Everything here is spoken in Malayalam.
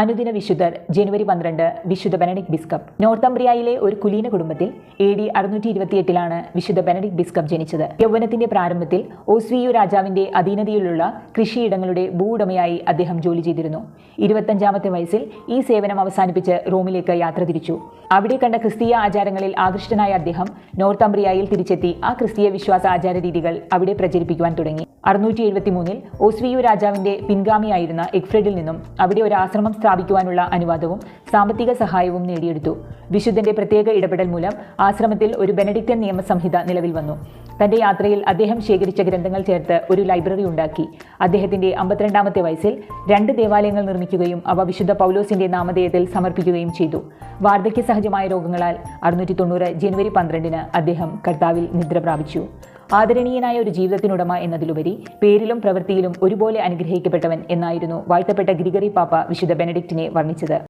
അനുദിന വിശുദ്ധർ ജനുവരി പന്ത്രണ്ട് വിശുദ്ധ ബെനഡിക് ബിസ്കപ്പ്. നോർത്തംബ്രിയയിലെ ഒരു കുലീന കുടുംബത്തിൽ എ ഡി അറുന്നൂറ്റി ഇരുപത്തിയെട്ടിലാണ് വിശുദ്ധ ബെനഡിക് ബിസ്കപ്പ് ജനിച്ചത്. യൗവനത്തിന്റെ പ്രാരംഭത്തിൽ ഓസ്വിയു രാജാവിന്റെ അധീനതയിലുള്ള കൃഷിയിടങ്ങളുടെ ഭൂവുടമയായി അദ്ദേഹം ജോലി ചെയ്തിരുന്നു. ഇരുപത്തഞ്ചാമത്തെ വയസ്സിൽ ഈ സേവനം അവസാനിപ്പിച്ച് റോമിലേക്ക് യാത്ര തിരിച്ചു. അവിടെ കണ്ട ക്രിസ്തീയ ആചാരങ്ങളിൽ ആകൃഷ്ടനായ അദ്ദേഹം നോർത്തംബ്രിയയിൽ തിരിച്ചെത്തി ആ ക്രിസ്തീയ വിശ്വാസ ആചാര രീതികൾ അവിടെ പ്രചരിപ്പിക്കുവാൻ തുടങ്ങി. അറുന്നൂറ്റി എഴുപത്തി മൂന്നിൽ ഓസ്വിയു രാജാവിന്റെ പിൻഗാമിയായിരുന്ന എക്ഫ്രെഡിൽ നിന്നും അവിടെ ഒരു ആശ്രമം സ്ഥാപിക്കുവാനുള്ള അനുവാദവും സാമ്പത്തിക സഹായവും നേടിയെടുത്തു. വിശുദ്ധന്റെ പ്രത്യേക ഇടപെടൽ മൂലം ആശ്രമത്തിൽ ഒരു ബെനഡിക്റ്റൻ നിയമസംഹിത നിലവിൽ വന്നു. തന്റെ യാത്രയിൽ അദ്ദേഹം ശേഖരിച്ച ഗ്രന്ഥങ്ങൾ ചേർത്ത് ഒരു ലൈബ്രറി ഉണ്ടാക്കി. അദ്ദേഹത്തിന്റെ അമ്പത്തിരണ്ടാമത്തെ വയസ്സിൽ രണ്ട് ദേവാലയങ്ങൾ നിർമ്മിക്കുകയും അവ വിശുദ്ധ പൗലോസിന്റെ നാമധേയത്തിൽ സമർപ്പിക്കുകയും ചെയ്തു. വാർദ്ധക്യ സഹജമായ രോഗങ്ങളാൽ അറുന്നൂറ്റി തൊണ്ണൂറ് ജനുവരി പന്ത്രണ്ടിന് അദ്ദേഹം കർത്താവിൽ നിദ്ര പ്രാപിച്ചു. ആദരണീയനായ ഒരു ജീവിതത്തിനുടമ എന്നതിലുപരി പേരിലും പ്രവൃത്തിയിലും ഒരുപോലെ അനുഗ്രഹിക്കപ്പെട്ടവൻ എന്നായിരുന്നു വാഴ്ത്തപ്പെട്ട ഗ്രിഗറി പാപ്പ വിശുദ്ധ ബെനഡിക്റ്റിനെ വർണിച്ചത്.